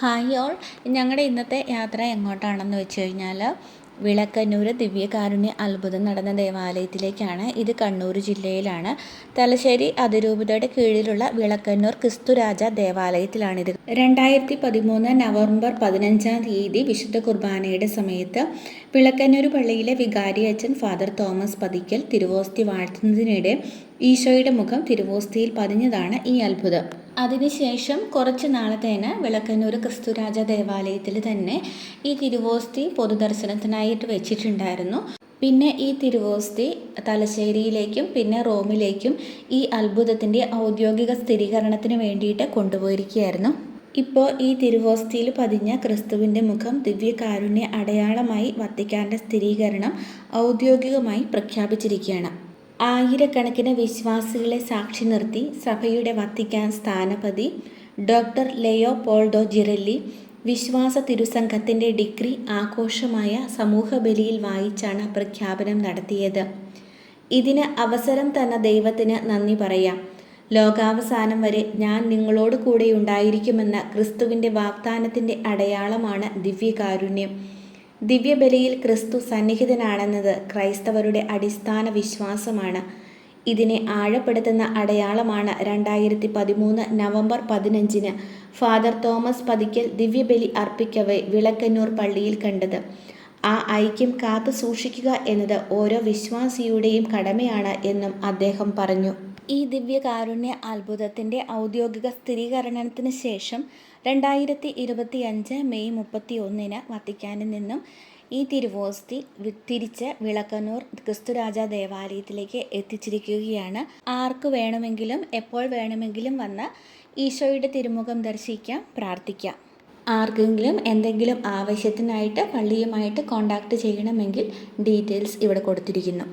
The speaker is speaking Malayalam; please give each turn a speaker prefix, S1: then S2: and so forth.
S1: Hi all. ഞങ്ങളുടെ ഇന്നത്തെ യാത്ര എങ്ങോട്ടാണെന്ന് വെച്ച് കഴിഞ്ഞാൽ വിളക്കന്നൂർ ദിവ്യകാരുണ്യ അത്ഭുതം നടന്ന ദേവാലയത്തിലേക്കാണ്. ഇത് കണ്ണൂർ ജില്ലയിലാണ്. തലശ്ശേരി അതിരൂപതയുടെ കീഴിലുള്ള വിളക്കന്നൂർ ക്രിസ്തുരാജ ദേവാലയത്തിലാണിത്. രണ്ടായിരത്തി പതിമൂന്ന് നവംബർ പതിനഞ്ചാം തീയതി വിശുദ്ധ കുർബാനയുടെ സമയത്ത് വിളക്കന്നൂർ പള്ളിയിലെ വികാരി അച്ഛൻ ഫാദർ തോമസ് പതിക്കൽ തിരുവോസ്തി വാഴ്ത്തുന്നതിനിടെ ഈശോയുടെ മുഖം തിരുവോസ്തിയിൽ പതിഞ്ഞതാണ് ഈ അത്ഭുതം. അതിനുശേഷം കുറച്ച് നാളത്തേന് വിളക്കന്നൂർ ക്രിസ്തുരാജ ദേവാലയത്തിൽ തന്നെ ഈ തിരുവോസ്തി പൊതുദർശനത്തിനായിട്ട് വെച്ചിട്ടുണ്ടായിരുന്നു. പിന്നെ ഈ തിരുവോസ്തി തലശ്ശേരിയിലേക്കും പിന്നെ റോമിലേക്കും ഈ അത്ഭുതത്തിന്റെ ഔദ്യോഗിക സ്ഥിരീകരണത്തിന് വേണ്ടിയിട്ട് കൊണ്ടുപോയിരിക്കുകയായിരുന്നു. ഇപ്പോൾ ഈ തിരുവോസ്തിയിൽ പതിഞ്ഞ ക്രിസ്തുവിന്റെ മുഖം ദിവ്യകാരുണ്യ അടയാളമായി വത്തിക്കാന്റെ സ്ഥിരീകരണം ഔദ്യോഗികമായി പ്രഖ്യാപിച്ചിരിക്കുകയാണ്. ആയിരക്കണക്കിന് വിശ്വാസികളെ സാക്ഷി നിർത്തി സഭയുടെ വത്തിക്കാൻ സ്ഥാനപതി ഡോക്ടർ ലെയോ പോൾഡോ ജിറല്ലി വിശ്വാസ തിരുസംഘത്തിന്റെ ഡിഗ്രി ആഘോഷമായ സമൂഹബലിയിൽ വായിച്ചാണ് പ്രഖ്യാപനം നടത്തിയത്. ഇതിന് അവസരം തന്ന ദൈവത്തിന് നന്ദി പറയാം. ലോകാവസാനം വരെ ഞാൻ നിങ്ങളോട് കൂടെ ഉണ്ടായിരിക്കുമെന്ന ക്രിസ്തുവിന്റെ വാഗ്ദാനത്തിന്റെ അടയാളമാണ് ദിവ്യകാരുണ്യം. ദിവ്യബലിയിൽ ക്രിസ്തു സന്നിഹിതനാണെന്നത് ക്രൈസ്തവരുടെ അടിസ്ഥാന വിശ്വാസമാണ്. ഇതിനെ ആഴപ്പെടുത്തുന്ന അടയാളമാണ് രണ്ടായിരത്തി പതിമൂന്ന് നവംബർ പതിനഞ്ചിന് ഫാദർ തോമസ് പതിക്കൽ ദിവ്യബലി അർപ്പിക്കവേ വിളക്കന്നൂർ പള്ളിയിൽ കണ്ടത്. ആ ഐക്യം കാത്തു സൂക്ഷിക്കുക എന്നത് ഓരോ വിശ്വാസിയുടെയും കടമയാണ് എന്നും അദ്ദേഹം പറഞ്ഞു. ഈ ദിവ്യകാരുണ്യ അത്ഭുതത്തിന്റെ ഔദ്യോഗിക സ്ഥിരീകരണത്തിന് ശേഷം രണ്ടായിരത്തി ഇരുപത്തി അഞ്ച് മെയ് മുപ്പത്തി ഒന്നിന് വത്തിക്കാനിൽ നിന്നും ഈ തിരുവോസ്തി തിരിച്ച് വിളക്കന്നൂർ ക്രിസ്തുരാജ ദേവാലയത്തിലേക്ക് എത്തിച്ചിരിക്കുകയാണ്. ആർക്ക് വേണമെങ്കിലും എപ്പോൾ വേണമെങ്കിലും വന്ന് ഈശോയുടെ തിരുമുഖം ദർശിക്കാം പ്രാർത്ഥിക്കാം. ആർക്കെങ്കിലും എന്തെങ്കിലും ആവശ്യത്തിനായിട്ട് പള്ളിയുമായിട്ട് കോണ്ടാക്ട് ചെയ്യണമെങ്കിൽ ഡീറ്റെയിൽസ് ഇവിടെ കൊടുത്തിരിക്കുന്നു.